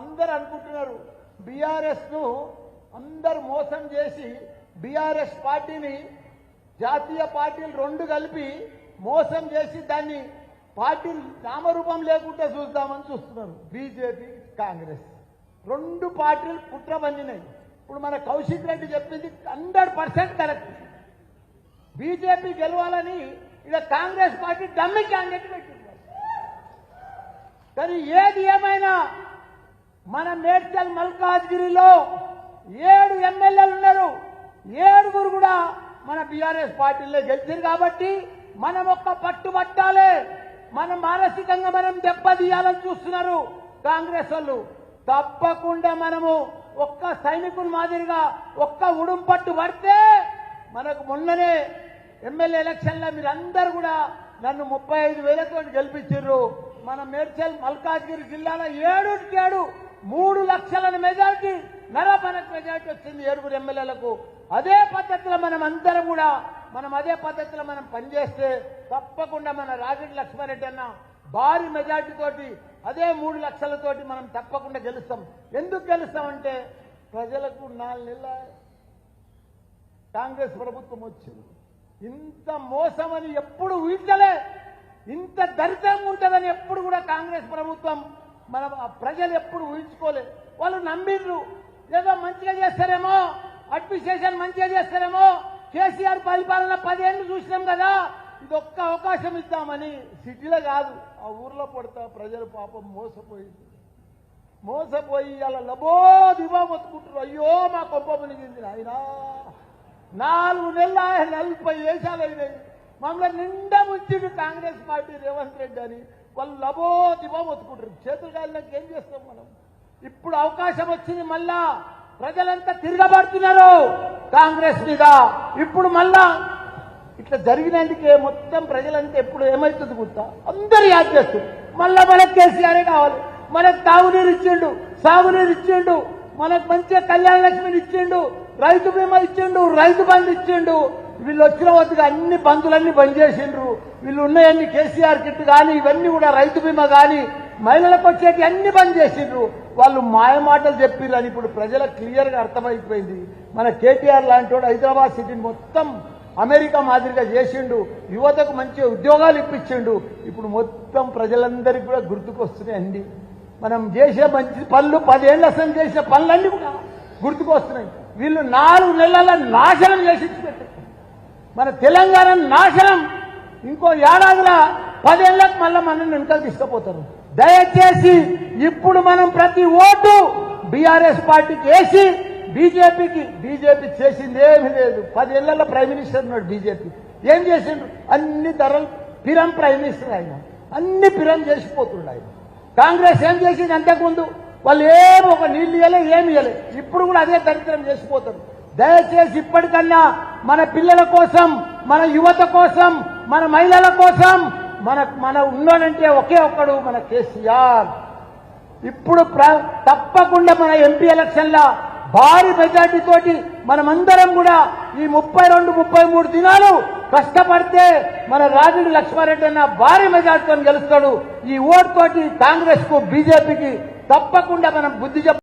అందరు అనుకుంటున్నారు. బీఆర్ఎస్ను అందరు మోసం చేసి బీఆర్ఎస్ పార్టీని జాతీయ పార్టీలు రెండు కలిపి మోసం చేసి దాన్ని పార్టీ నామరూపం లేకుండా చూద్దామని చూస్తున్నారు. బీజేపీ కాంగ్రెస్. రెండు పార్టీలు కుట్ర పండినాయి ఇప్పుడు మన కౌశిక్ రెడ్డి చెప్పింది హండ్రెడ్ పర్సెంట్ కరెక్ట్. బీజేపీ గెలవాలని ఇక కాంగ్రెస్ పార్టీ డమ్మి క్యాండిడేట్ పెట్టింది. కానీ ఏది ఏమైనా మన మేడ్చల్ మల్కాజ్గిరిలో ఏడు ఎమ్మెల్యేలు ఉన్నారు. ఏడుగురు కూడా మన బీఆర్ఎస్ పార్టీలో గెలిచారు కాబట్టి మనం ఒక్క పట్టుబట్టాలి. మనం మానసికంగా మనం దెబ్బతీయాలని చూస్తున్నారు కాంగ్రెస్ వాళ్ళు. తప్పకుండా మనము ఒక్క సైనికుని మాదిరిగా ఒక్క ఉడుం పట్టు పడితే మనకు మొన్ననే ఎమ్మెల్యే ఎలక్షన్లో మీరందరూ కూడా నన్ను ముప్పై ఐదు వేలతో గెలిపించారు. మన మేడ్చల్ మల్కాజ్గిరి జిల్లాలో ఏడుకి ఏడు మూడు లక్షల మెజార్టీ నరపనక్ మెజార్టీ వచ్చింది ఏడుగురు ఎమ్మెల్యేలకు. అదే పద్ధతిలో మనం అందరం కూడా మనం అదే పద్ధతిలో మనం పనిచేస్తే తప్పకుండా మన రాజరెడ్డి లక్ష్మారెడ్డి అన్న భారీ మెజార్టీ తోటి అదే మూడు లక్షలతోటి మనం తప్పకుండా గెలుస్తాం. ఎందుకు గెలుస్తామంటే ప్రజలకు నాలుగు నెలల కాంగ్రెస్ ప్రభుత్వం వచ్చింది. ఇంత మోసమని ఎప్పుడు ఊహించలే. ఇంత దరిద్రంగా ఉంటుందని ఎప్పుడు కూడా కాంగ్రెస్ ప్రభుత్వం మన ప్రజలు ఎప్పుడు ఊహించుకోలేదు వాళ్ళు నమ్మిండ్రు. ఏదో మంచిగా చేస్తారేమో అడ్మినిస్ట్రేషన్ మంచిగా చేస్తారేమో కేసీఆర్ పరిపాలన పదేళ్ళు చూసినాం కదా ఇది ఒక్క అవకాశం ఇద్దామని సిటీలో కాదు ఆ ఊర్లో పడతా ప్రజలు పాపం మోసపోయింది. మోసపోయి అలా లబో దిబో మొత్తుకుంటారు అయ్యో మా కొంప మునిగింది ఆయన నాలుగు నెలలు ఆయన నలభై వేషాలు అయినాయి మమ్మల్ని నిండా ముచ్చింది కాంగ్రెస్ పార్టీ రేవంత్ రెడ్డి అని. వాళ్ళు లబో దిబో మొత్తుకుంటారు. చేతులు కాలినాక ఏం చేస్తాం మనం? ఇప్పుడు అవకాశం వచ్చింది మళ్ళా ప్రజలంతా తిరగబడుతున్నారు కాంగ్రెస్ మీద. ఇప్పుడు మళ్ళా ఇట్లా జరిగినందుకే మొత్తం ప్రజలంతా ఎప్పుడు ఏమవుతుంది గుర్తా? అందరు యాద్ చేస్తారు. మళ్ళా మనకు కేసీఆరే కావాలి? మనకు తాగునీరు ఇచ్చిండు సాగునీరు ఇచ్చిండు మనకు మంచిగా కళ్యాణ లక్ష్మిని ఇచ్చిండు రైతు బీమా ఇచ్చిండు రైతు బంధు ఇచ్చిండు వీళ్ళు వచ్చిన వద్దకు అన్ని బంధులన్నీ బంద్ చేసిండ్రు. వీళ్ళు ఉన్నాయన్ని కేసీఆర్ కిట్ కానీ ఇవన్నీ కూడా రైతు బీమా కానీ మహిళలకు వచ్చేటి అన్ని బంద్ చేసిండ్రు. వాళ్ళు మాయమాటలు మాటలు ఇప్పుడు ప్రజలకు క్లియర్గా అర్థమైపోయింది. మన కేటీఆర్ లాంటి వాడు హైదరాబాద్ సిటీని మొత్తం అమెరికా మాదిరిగా చేసిండు. యువతకు మంచి ఉద్యోగాలు ఇప్పించిండు. ఇప్పుడు మొత్తం ప్రజలందరికీ కూడా గుర్తుకొస్తున్నాయి అండి మనం చేసే మంచి పనులు పదేళ్ళ అసలు చేసిన పనులన్నీ కూడా గుర్తుకొస్తున్నాయి. వీళ్ళు నాలుగు నెలల నాశనం చేసి పెట్టారు మన తెలంగాణ నాశనం. ఇంకో ఏడాదిలో పదేళ్ళకు మళ్ళీ మనల్ని వెనకాల తీసుకుపోతారు. దయచేసి ఇప్పుడు మనం ప్రతి ఓటు బీఆర్ఎస్ పార్టీకి వేసి బీజేపీకి బీజేపీ చేసింది ఏమీ లేదు. పదేళ్ళలో ప్రైమ్ మినిస్టర్ ఉన్నాడు బీజేపీ. ఏం చేసిండ్రు అన్ని ధరలు పిరం ప్రైమ్ మినిస్టర్ ఆయన. అన్ని పిరం చేసిపోతుండు ఆయన. కాంగ్రెస్ ఏం చేసింది అంతకుముందు? వాళ్ళు ఏమి ఒక నీళ్ళు ఇవ్వలే ఏమి ఇవ్వలే ఇప్పుడు కూడా అదే దరిద్రం చేసిపోతారు. దయచేసి ఇప్పటికన్నా మన పిల్లల కోసం మన యువత కోసం మన మహిళల కోసం మన మన ఉన్నాడంటే ఒకే ఒక్కడు మన కేసీఆర్. ఇప్పుడు ప్ర- తప్పకుండా మన ఎంపీ ఎలక్షన్ల భారీ మెజార్టీ తోటి మనమందరం కూడా ఈ ముప్పై రెండు ముప్పై మూడు దినాలు కష్టపడితే మన రాజుడు లక్ష్మారెడ్డి అన్న భారీ మెజార్టీతో గెలుస్తాడు. ఈ ఓటు తోటి కాంగ్రెస్కు బీజేపీకి తప్పకుండా మనం బుద్ధి చెప్ప